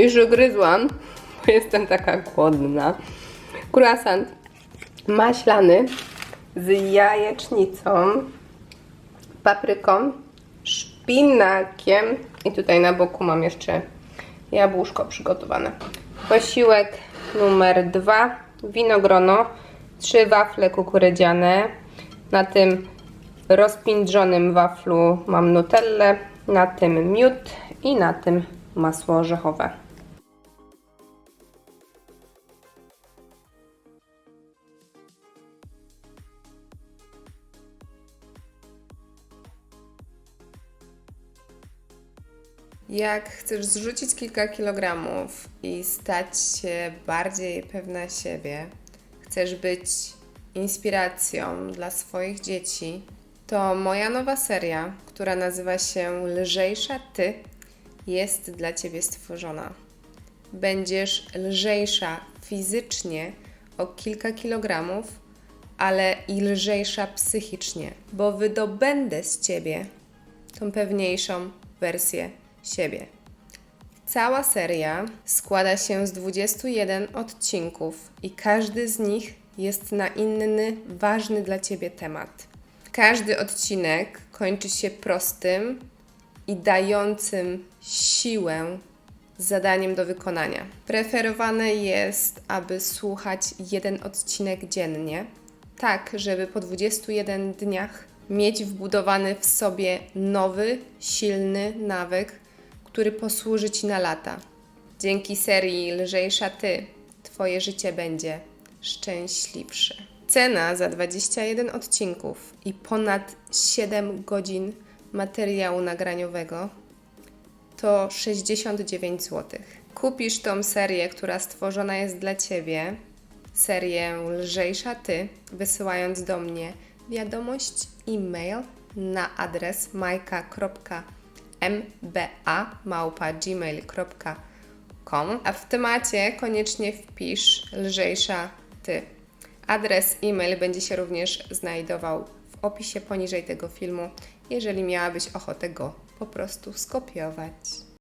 Już ugryzłam, bo jestem taka głodna. Croissant maślany z jajecznicą, papryką, szpinakiem i tutaj na boku mam jeszcze jabłuszko przygotowane. Posiłek numer dwa, winogrono, trzy wafle kukurydziane. Na tym rozpindrzonym waflu mam nutellę, na tym miód i na tym masło orzechowe. Jak chcesz zrzucić kilka kilogramów i stać się bardziej pewna siebie, chcesz być inspiracją dla swoich dzieci, to moja nowa seria, która nazywa się Lżejsza Ty, jest dla Ciebie stworzona. Będziesz lżejsza fizycznie o kilka kilogramów, ale i lżejsza psychicznie, bo wydobędę z Ciebie tą pewniejszą wersję siebie. Cała seria składa się z 21 odcinków i każdy z nich jest na inny, ważny dla Ciebie temat. Każdy odcinek kończy się prostym i dającym siłę zadaniem do wykonania. Preferowane jest, aby słuchać jeden odcinek dziennie, tak żeby po 21 dniach mieć wbudowany w sobie nowy, silny nawyk, który posłuży Ci na lata. Dzięki serii Lżejsza Ty, Twoje życie będzie szczęśliwsze. Cena za 21 odcinków i ponad 7 godzin materiału nagraniowego to 69 zł. Kupisz tą serię, która stworzona jest dla Ciebie, serię Lżejsza Ty, wysyłając do mnie wiadomość e-mail na adres mba.gmail.com a w temacie koniecznie wpisz Lżejsza Ty. Adres e-mail będzie się również znajdował w opisie poniżej tego filmu, jeżeli miałabyś ochotę go po prostu skopiować.